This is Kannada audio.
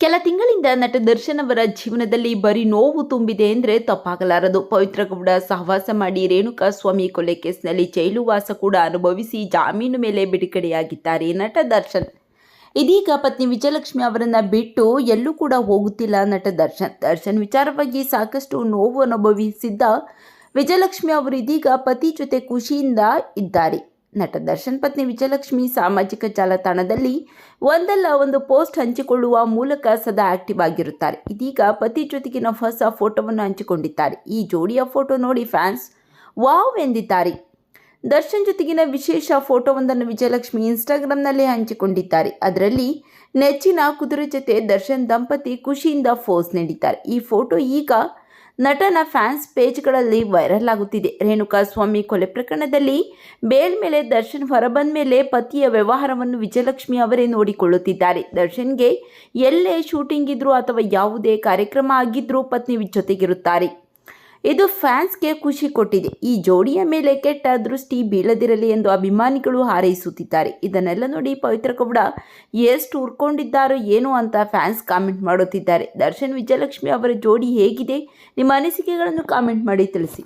ಕೆಲ ತಿಂಗಳಿಂದ ನಟ ದರ್ಶನ್ ಅವರ ಜೀವನದಲ್ಲಿ ಬರೀ ನೋವು ತುಂಬಿದೆ ಅಂದರೆ ತಪ್ಪಾಗಲಾರದು. ಪವಿತ್ರ ಗೌಡ ಸಹವಾಸ ಮಾಡಿ ರೇಣುಕಾ ಸ್ವಾಮಿ ಕೊಲೆ ಕೇಸ್ನಲ್ಲಿ ಜೈಲು ಕೂಡ ಅನುಭವಿಸಿ ಜಾಮೀನು ಮೇಲೆ ಬಿಡುಗಡೆಯಾಗಿದ್ದಾರೆ ನಟ ದರ್ಶನ್. ಇದೀಗ ಪತ್ನಿ ವಿಜಯಲಕ್ಷ್ಮಿ ಅವರನ್ನ ಬಿಟ್ಟು ಎಲ್ಲೂ ಕೂಡ ಹೋಗುತ್ತಿಲ್ಲ ನಟ ದರ್ಶನ್. ದರ್ಶನ್ ವಿಚಾರವಾಗಿ ಸಾಕಷ್ಟು ನೋವು ಅನುಭವಿಸಿದ್ದ ವಿಜಯಲಕ್ಷ್ಮಿ ಅವರು ಇದೀಗ ಪತಿ ಜೊತೆ ಖುಷಿಯಿಂದ ಇದ್ದಾರೆ. ನಟ ದರ್ಶನ್ ಪತ್ನಿ ವಿಜಯಲಕ್ಷ್ಮಿ ಸಾಮಾಜಿಕ ಜಾಲತಾಣದಲ್ಲಿ ಒಂದಲ್ಲ ಒಂದು ಪೋಸ್ಟ್ ಹಂಚಿಕೊಳ್ಳುವ ಮೂಲಕ ಸದಾ ಆಕ್ಟಿವ್ ಆಗಿರುತ್ತಾರೆ. ಇದೀಗ ಪತಿ ಜೊತೆಗಿನ ಹೊಸ ಫೋಟೋವನ್ನು ಹಂಚಿಕೊಂಡಿದ್ದಾರೆ. ಈ ಜೋಡಿಯ ಫೋಟೋ ನೋಡಿ ಫ್ಯಾನ್ಸ್ ವಾವ್ ಎಂದಿದ್ದಾರೆ. ದರ್ಶನ್ ಜೊತೆಗಿನ ವಿಶೇಷ ಫೋಟೋವೊಂದನ್ನು ವಿಜಯಲಕ್ಷ್ಮಿ ಇನ್ಸ್ಟಾಗ್ರಾಂನಲ್ಲಿ ಹಂಚಿಕೊಂಡಿದ್ದಾರೆ. ಅದರಲ್ಲಿ ನೆಚ್ಚಿನ ಕುದುರೆ ಜೊತೆ ದರ್ಶನ್ ದಂಪತಿ ಖುಷಿಯಿಂದ ಫೋಸ್ ನೀಡಿದ್ದಾರೆ. ಈ ಫೋಟೋ ಈಗ ನಟನ ಫ್ಯಾನ್ಸ್ ಪೇಜ್ಗಳಲ್ಲಿ ವೈರಲ್ ಆಗುತ್ತಿದೆ. ರೇಣುಕಾ ಸ್ವಾಮಿ ಕೊಲೆ ಪ್ರಕರಣದಲ್ಲಿ ಬೇಲ್ ಮೇಲೆ ದರ್ಶನ್ ಹೊರಬಂದ ಮೇಲೆ ಪತಿಯ ವ್ಯವಹಾರವನ್ನು ವಿಜಯಲಕ್ಷ್ಮಿ ಅವರೇ ನೋಡಿಕೊಳ್ಳುತ್ತಿದ್ದಾರೆ. ದರ್ಶನ್ಗೆ ಎಲ್ಲೇ ಶೂಟಿಂಗ್ ಇದ್ರೂ ಅಥವಾ ಯಾವುದೇ ಕಾರ್ಯಕ್ರಮ ಆಗಿದ್ರೂ ಪತ್ನಿ ಜೊತೆಗಿರುತ್ತಾರೆ. ಇದು ಫ್ಯಾನ್ಸ್ಗೆ ಖುಷಿ ಕೊಟ್ಟಿದೆ. ಈ ಜೋಡಿಯ ಮೇಲೆ ಕೆಟ್ಟ ದೃಷ್ಟಿ ಬೀಳದಿರಲಿ ಎಂದು ಅಭಿಮಾನಿಗಳು ಹಾರೈಸುತ್ತಿದ್ದಾರೆ. ಇದನ್ನೆಲ್ಲ ನೋಡಿ ಪವಿತ್ರ ಗೌಡ ಎಷ್ಟು ಉರ್ಕೊಂಡಿದ್ದಾರೋ ಏನು ಅಂತ ಫ್ಯಾನ್ಸ್ ಕಾಮೆಂಟ್ ಮಾಡುತ್ತಿದ್ದಾರೆ. ದರ್ಶನ್ ವಿಜಯಲಕ್ಷ್ಮಿ ಅವರ ಜೋಡಿ ಹೇಗಿದೆ? ನಿಮ್ಮ ಅನಿಸಿಕೆಗಳನ್ನು ಕಾಮೆಂಟ್ ಮಾಡಿ ತಿಳಿಸಿ.